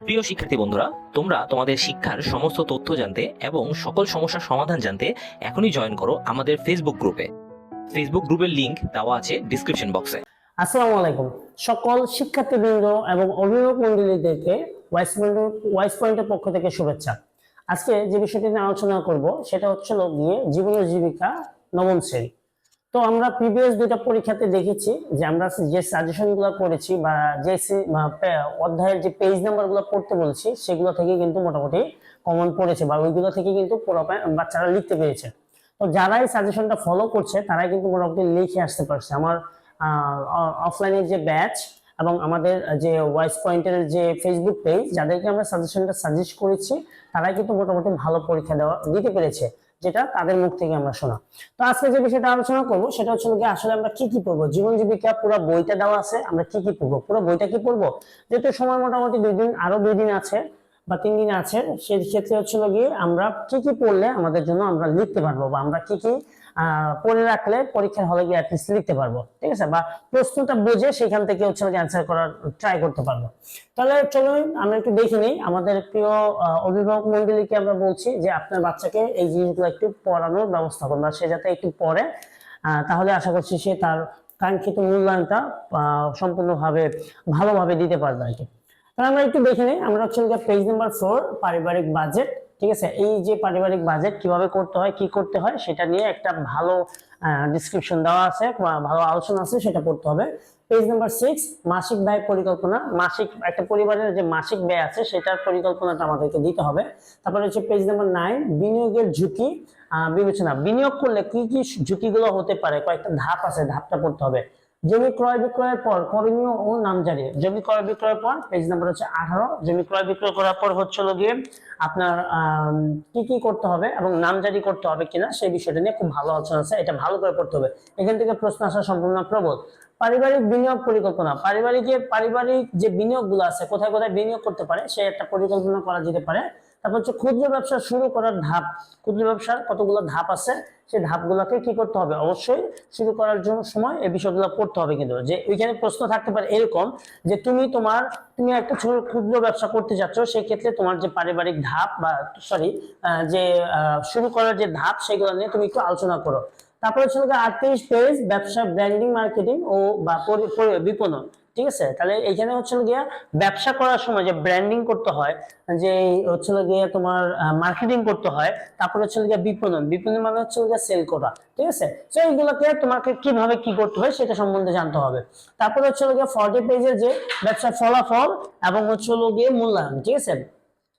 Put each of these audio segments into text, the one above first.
প্রিয় শিক্ষার্থী বন্ধুরা, তোমরা তোমাদের শিক্ষার সমস্ত তথ্য জানতে এবং সকল সমস্যার সমাধান জানতে এখনই জয়েন করো আমাদের ফেসবুক গ্রুপে ফেসবুক গ্রুপের লিংক দেওয়া আছে ডিসক্রিপশন বক্সে আসসালামু আলাইকুম। সকল শিক্ষার্থীবৃন্দ এবং অভিভাবক মন্ডলীদেরকে ওয়াইস পয়েন্ট ওয়াইস পয়েন্টের পক্ষ থেকে শুভেচ্ছা। আজকে যে বিষয়টি নিয়ে আলোচনা করব, সেটা হচ্ছে হলো গিয়ে জীবন জীবিকা নবম শ্রেণি। তো আমরা প্রিভিয়াস দুইটা পরীক্ষাতে দেখেছি যে আমরা যে সাজেশনগুলো করেছি বা যে অধ্যায়ের যে পেজ নাম্বারগুলো পড়তে বলেছি, সেগুলো থেকে কিন্তু মোটামুটি কমন পড়েছে বা ওইগুলো থেকে কিন্তু বাচ্চারা লিখতে পেরেছে। তো যারা এই সাজেশনটা ফলো করছে, তারাই কিন্তু মোটামুটি লিখে আসতে পারছে। আমার অফলাইনের যে ব্যাচ এবং আমাদের যে ওয়াইস পয়েন্টের যে ফেসবুক পেজ যাদেরকে আমরা সাজেশনটা সাজেস্ট করেছি, তারাই কিন্তু মোটামুটি ভালো পরীক্ষা দেওয়া, দিতে পেরেছে। যেটা তাদের মুখ থেকে আমরা শোনা। তো আজকে যে বিষয়টা আলোচনা করব, সেটা হচ্ছে কি আসলে আমরা কি কি পড়ব? জীবন জীবিকা, পুরো বইটা দেওয়া আছে, আমরা কি কি পড়ব? পুরো বইটা কি পড়ব? যেহেতু সময় মোটামুটি দুই দিন, আরও দুই দিন আছে বা তিন দিন আছে সেই ক্ষেত্রে হচ্ছে গিয়ে আমরা কি কি পড়লে আমাদের জন্য আমরা লিখতে পারব বা আমরা কি কি পড়ে রাখলে পরীক্ষার হলে গিয়ে অ্যাটলিস্ট লিখতে পারব। ঠিক আছে? বা প্রশ্নটা বুঝে সেখান থেকে হচ্ছে অ্যান্সার করার ট্রাই করতে পারব। তাহলে চলুন, আমরা একটু দেখে নিই। আমাদের প্রিয় অভিভাবক মন্ডলীকে আমরা বলছি যে আপনার বাচ্চাকে এই জিনিসগুলো একটু পড়ানোর ব্যবস্থা করুন সে যাতে একটু পড়ে। তাহলে আশা করছি সে তার কাঙ্ক্ষিত মূল্যায়নটা সম্পূর্ণভাবে ভালোভাবে দিতে পারবে আর কি। তাহলে আমরা একটু দেখে নিই। আমরা হচ্ছে পেজ নাম্বার ফোর পারিবারিক বাজেট ঠিক আছে? এই যে পারিবারিক বাজেট কীভাবে করতে হয়, কি করতে হয়, সেটা নিয়ে একটা ভালো ডিসক্রিপশন দেওয়া আছে ভালো আলোচনা আছে, সেটা পড়তে হবে। পেজ নাম্বার সিক্স মাসিক ব্যয় পরিকল্পনা। মাসিক, একটা পরিবারের যে মাসিক ব্যয় আছে, সেটার পরিকল্পনাটা আমাদেরকে দিতে হবে। তারপরে হচ্ছে পেজ নাম্বার নাইন বিনিয়োগের ঝুঁকি বিবেচনা। বিনিয়োগ করলে কি কি ঝুঁকিগুলো হতে পারে? কয়েকটা ধাপ আছে, ধাপটা পড়তে হবে। জমি ক্রয় বিক্রয়ের পর করণীয় ও নামজারি। জমি ক্রয় বিক্রয়ের পর পেজ নাম্বার হচ্ছে আঠারো। জমি ক্রয় বিক্রয় করার পর হচ্ছে গিয়ে আপনার কি কি করতে হবে এবং নামজারি করতে হবে কিনা সেই বিষয়টা নিয়ে খুব ভালো আলোচনা আছে। এটা ভালো করে পড়তে হবে। এখান থেকে প্রশ্ন আসা সম্পূর্ণ প্রবল। পারিবারিক বিনিয়োগ পরিকল্পনা। পারিবারিক পারিবারিক যে বিনিয়োগগুলো আছে, কোথায় কোথায় বিনিয়োগ করতে পারে, সেই একটা পরিকল্পনা করা যেতে পারে। তারপর হচ্ছে ক্ষুদ্র ব্যবসা শুরু করার ধাপ। ক্ষুদ্র ব্যবসার কতগুলো ধাপ আছে? সেই ধাপগুলোকে কি করতে হবে? অবশ্যই শুরু করার জন্য সময় এই বিষয়গুলো পড়তে হবে কিন্তু। যে ওইখানে প্রশ্ন থাকতে পারে এরকম যে তুমি তোমার, তুমি একটা ছোট ক্ষুদ্র ব্যবসা করতে যাচ্ছ সেই ক্ষেত্রে তোমার যে পারিবারিক ধাপ বা সরি যে শুরু করার যে ধাপ, সেগুলো নিয়ে তুমি একটু আলোচনা করো। তারপরে হচ্ছে আটত্রিশ পেজ ব্যবসা ব্র্যান্ডিং মার্কেটিং ও বা বিপণন। ঠিক আছে? তাহলে এখানে হচ্ছে গিয়া ব্যবসা করার সময় যে ব্র্যান্ডিং করতে হয়, যে হচ্ছে গিয়ে তোমার মার্কেটিং করতে হয়, তারপরে হচ্ছে গিয়ে বিপণন। বিপণন মানে হচ্ছে গিয়ে সেল করা, ঠিক আছে? তো এইগুলোকে তোমাকে কীভাবে কি করতে হয় সেটা সম্বন্ধে জানতে হবে। তারপরে হচ্ছে গিয়ে ফর্টি পেজের যে ব্যবসার ফলাফল এবং হচ্ছে গিয়ে মূল্যায়ন, ঠিক আছে?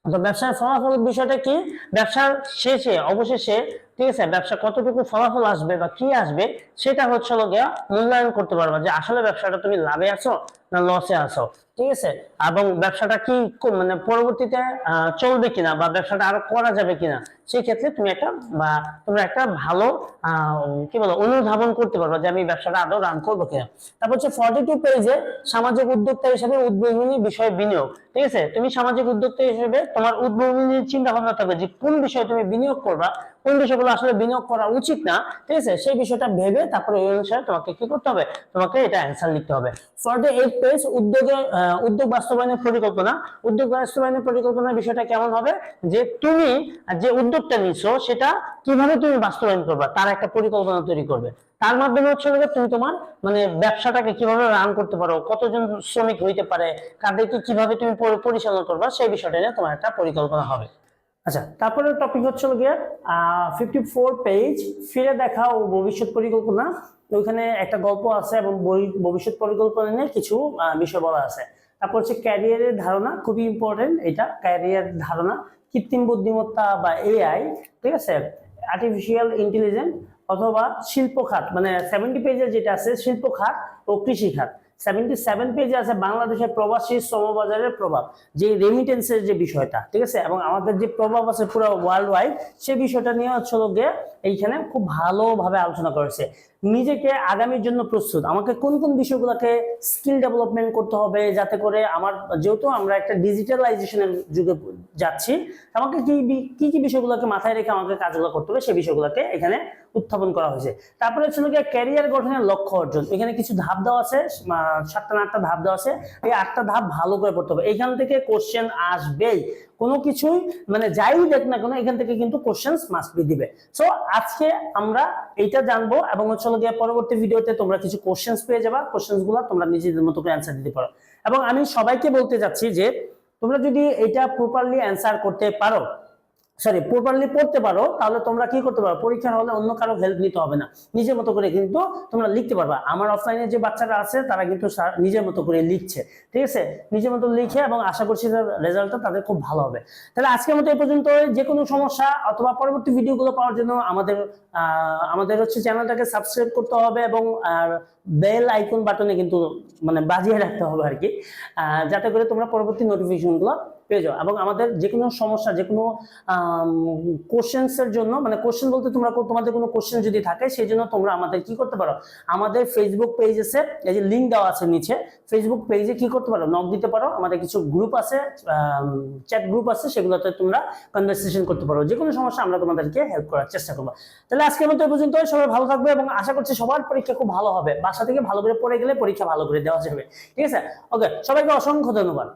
তো ব্যবসার ফলাফল বিষয়টা কি? ব্যবসার শেষে, অবশেষে ঠিক আছে, ব্যবসা কতটুকু ফলাফল আসবে বা কি আসবে, সেটা হচ্ছে হলো গিয়া মূল্যায়ন করতে পারবা যে আসলে ব্যবসাটা তুমি লাভে আছো না লসে আছো। ঠিক আছে? এবং ব্যবসাটা কি মানে পরবর্তীতে চলবে কিনা বা ব্যবসাটা আরও করা যাবে কিনা সেই ক্ষেত্রে তুমি একটা বা তোমরা একটা ভালো কি বলো, অনুধাবন করতে পারবা যে আমি ব্যবসাটা আদৌ রান করব কিনা। তারপর হচ্ছে ফর্টি টু পেজে সামাজিক উদ্যোক্তা হিসেবে উদ্বোধনী বিষয়ে বিনিয়োগ। ঠিক আছে? তুমি সামাজিক উদ্যোক্তা হিসেবে তোমার উদ্বোধনী চিন্তা ভাবনা থাকবে যে কোন বিষয়ে তুমি বিনিয়োগ করবা কোন বিষয়গুলো আসলে বিনিয়োগ করা উচিত না, ঠিক আছে? সেই বিষয়টা ভেবে তারপরে ওই অনুসারে তোমাকে কি করতে হবে? তোমাকে এটা অ্যান্সার লিখতে হবে। ফর্টি এইট পেজ উদ্যোগে উদ্যোগ বাস্তবায়নের পরিকল্পনা। উদ্যোগ বাস্তবায়নের পরিকল্পনার বিষয়টা কেমন হবে? যে তুমি যে উদ্যোগটা নিছো, সেটা কীভাবে তুমি বাস্তবায়ন করবা? তার একটা পরিকল্পনা তৈরি করবে। তার মাধ্যমে হচ্ছে গিয়ে তুমি তোমার মানে ব্যবসাটাকে কীভাবে রান করতে পারো? কতজন শ্রমিক হইতে পারে? কাদেরকে কীভাবে তুমি পরিচালনা করবা? সেই বিষয়টা নিয়ে তোমার একটা পরিকল্পনা হবে। আচ্ছা তারপরে টপিক হচ্ছে গিয়ে ফিফটি ফোর পেজ ফিরে দেখা ও ভবিষ্যৎ পরিকল্পনা। ওইখানে একটা গল্প আছে এবং ভবিষ্যৎ পরিকল্পনা নিয়ে কিছু বিষয় বলা আছে। তারপর হচ্ছে ক্যারিয়ারের ধারণা, খুবই ইম্পর্টেন্ট এটা ক্যারিয়ার ধারণা। কৃত্রিম বুদ্ধিমত্তা বা এআই ঠিক আছে? আর্টিফিশিয়াল ইন্টেলিজেন্স অথবা শিল্প খাত মানে সেভেন্টি পেজে যেটা আছে শিল্প খাত ও কৃষি খাত আছে বাংলাদেশের প্রবাসী শ্রমবাজারের প্রভাব, যে রেমিটেন্সের যে বিষয়টা, ঠিক আছে? এবং আমাদের যে প্রভাব আছে পুরো ওয়ার্ল্ড ওয়াইড সে বিষয়টা নিয়ে হচ্ছে এইখানে খুব ভালোভাবে আলোচনা করেছে। নিজেকে আগামীর জন্য প্রস্তুত। আমাকে কোন কোন বিষয়গুলোকে স্কিল ডেভেলপমেন্ট করতে হবে যাতে করে আমার, যেহেতু আমরা একটা ডিজিটালাইজেশনের যুগে যাচ্ছি, আমাকে কি কি বিষয়গুলোকে মাথায় রেখে আমাকে কাজগুলো করতে হবে সেই বিষয়গুলোকে এখানে উত্থাপন করা হয়েছে। তারপরে ছিল গিয়ে ক্যারিয়ার গঠনের লক্ষ্য অর্জন। এখানে কিছু ধাপ দেওয়া আছে সাতটা না আটটা ধাপ দেওয়া আছে। এই আটটা ধাপ ভালো করে পড়তে হবে। এখান থেকে কোশ্চেন আসবেই। কোনো কিছুই মানে যাই দেখ না কেন, এখান থেকে কিন্তু কোশ্চেন মাস্ট বি দিবে। সো আজকে আমরা এইটা জানব এবং হচ্ছে গিয়ে পরবর্তী ভিডিওতে তোমরা কিছু কোশ্চেন্স পেয়ে যাবা। কোশ্চেন্সগুলো তোমরা নিজেদের মতো করে অ্যান্সার দিতে পারো। এবং আমি সবাইকে বলতে যাচ্ছি যে, তোমরা যদি এটা প্রপারলি অ্যান্সার করতে পারো সরি প্রপারলি পড়তে পারো, তাহলে তোমরা কি করতে পারো? পরীক্ষার হলে অন্য কারও হেল্প নিতে হবে না। নিজের মতো করে কিন্তু তোমরা লিখতে পারবা। আমার অফলাইনে যে বাচ্চারা আছে, তারা কিন্তু নিজের মতো করে লিখছে। ঠিক আছে? নিজের মতো লিখে এবং আশা করছি রেজাল্টটা তাদের খুব ভালো হবে। তাহলে আজকের মতো এই পর্যন্ত যে কোনো সমস্যা অথবা পরবর্তী ভিডিওগুলো পাওয়ার জন্য আমাদের আমাদের হচ্ছে চ্যানেলটাকে সাবস্ক্রাইব করতে হবে এবং বেল আইকন বাটনে কিন্তু মানে বাজিয়ে রাখতে হবে আর কি। যাতে করে তোমরা পরবর্তী নোটিফিকেশনগুলো পেয়ে যাও। এবং আমাদের যে কোনো সমস্যা যে কোনো কোশ্চেন্স এর জন্য মানে কোশ্চেন বলতে তোমরা তোমাদের কোনো কোশ্চেন যদি থাকে, সেই জন্য তোমরা আমাদের কি করতে পারো? আমাদের ফেসবুক পেজ আছে এই যে লিঙ্ক দেওয়া আছে নিচে ফেসবুক পেজে কি করতে পারো? নক দিতে পারো। আমাদের কিছু গ্রুপ আছে চ্যাট গ্রুপ আছে, সেগুলোতে তোমরা কনভারসেশন করতে পারো। যে কোনো সমস্যা আমরা তোমাদেরকে হেল্প করার চেষ্টা করব। তাহলে আজকের মতো পর্যন্ত সবাই ভালো থাকবে এবং আশা করছি সবার পরীক্ষা খুব ভালো হবে। বাসা থেকে ভালো করে পড়ে গেলে পরীক্ষা ভালো করে দেওয়া যাবে। ঠিক আছে? ওকে সবাইকে অসংখ্য ধন্যবাদ।